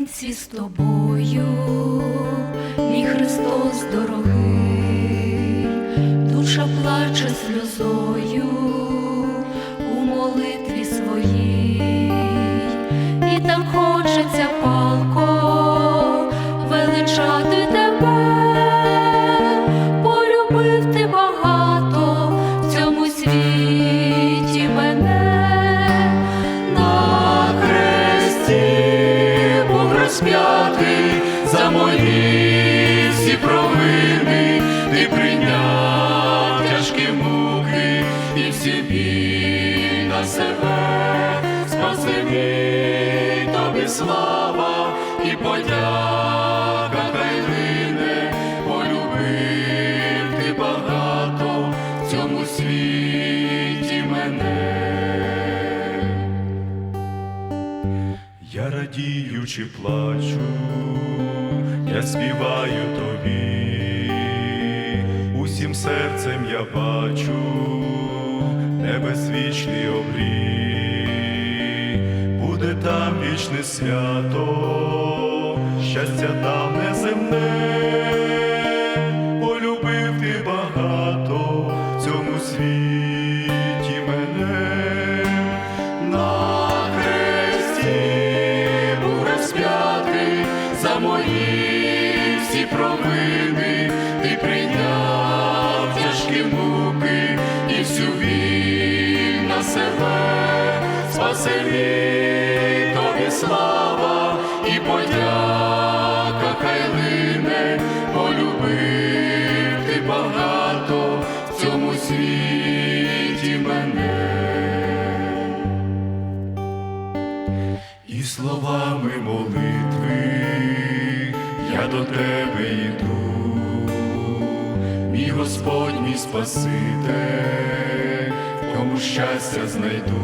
наодинці з тобою, мій Христос дорогий, розп'ятий за мої всі провини, ти прийняв тяжкі муки і всі біль на себе, спасибі тобі слава і подяка Я радіючи плачу, я співаю тобі, усім серцем я бачу, небесвічний обрій, буде там вічне свято, щастя там неземне, полюбив ти багато в цьому світі мої всі провини, ти прийняв тяжкі муки і всю біль на себе, спасибі тобі слава і подяка хай лине, полюбив ти багато в цьому світі мене. І словами молитви я до тебе йду, мій Господь, мій Спаситель, кому щастя знайду,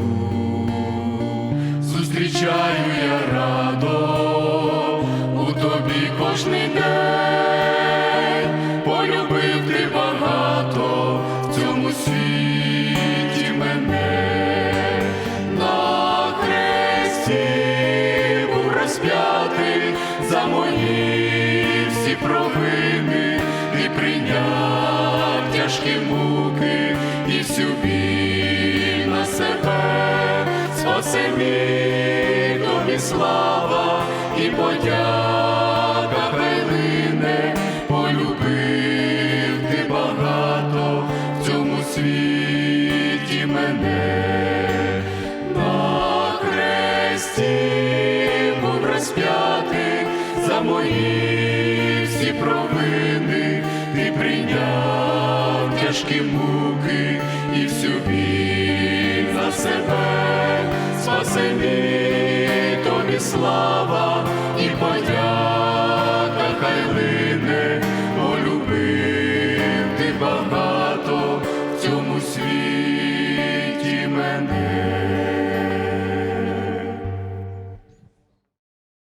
зустрічаю я радо у тобі кожний день, полюбив ти багато в цьому світі мене. На хресті був розп'ятий за мої всі провини, ти прийняв тяжкі муки і всю біль на себе, спаси тобі слава і подяка хай лине, полюбив ти багато в цьому світі мене. На хресті за мої провини, ти прийняв тяжкі муки і всю біль на себе, спасені тобі слава і подяка хай лине, полюбив ти багато в цьому світі мене.